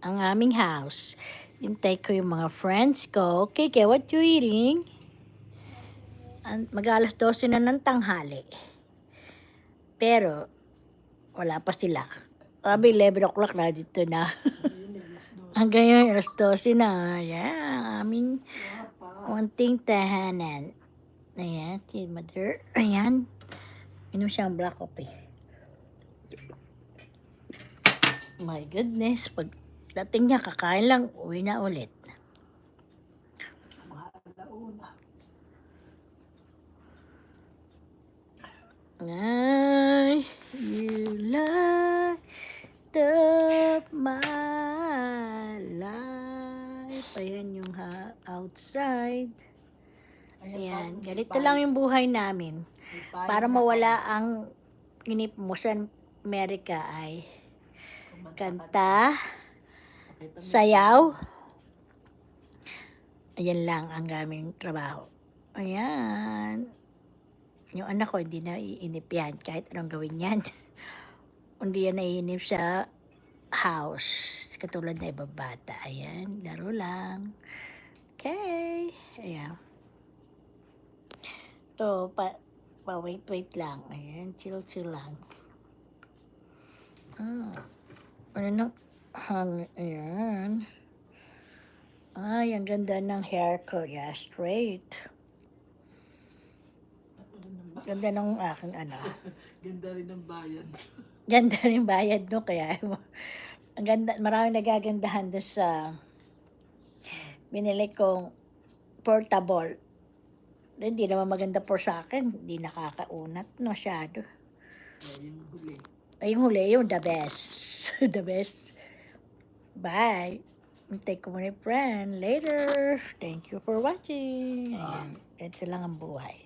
ang aming house. Hintay ko yung mga friends ko. Kike, what you eating? Mag-alas 12 na ng tanghali. Pero, wala pa sila. Sabi, 11 o'clock na dito na. Hanggang yun, alas 12 na. Yeah, aming unting tahanan. Ayan, si mother. Ayan. Inom siyang black coffee. My goodness, pag dating niya, kakain lang, uwi na ulit. Ay, you light up my life. Ayan yung ha, outside. Ayan, ganito lang yung buhay namin. Para mawala ang inip mo sa Amerika ay kanta, sayaw. Ayan lang ang aming trabaho. Ayan. Yung anak ko, hindi na iinip yan. Kahit anong gawin yan. hindi yan naiinip sa house. Katulad na ibang bata. Ayan, laro lang. Okay. Ayan. To, pa, pa wait, wait lang. Ayan, chill, chill lang. Ah. Ano na? Hang, ayan. Ay, ang ganda ng hair ko. Yeah, straight. Ganda ng aking ano. Ganda rin ng bayan. Ganda rin bayad no. Kaya ang ganda, maraming nagagandahan doon sa binili kong portable. Hindi naman maganda po sa akin. Hindi nakakaunat masyado. Oh, yung huli. Ay, yung huli, yung the best. the best. Bye. Take muna yung friend. Later. Thank you for watching. Ayan. Ito lang ang buhay.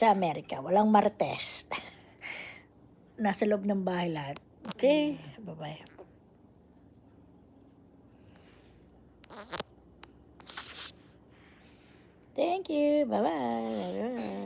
Sa Amerika, walang martes. Nasa loob ng bahay lahat. Okay? Bye-bye. Thank you. Bye-bye.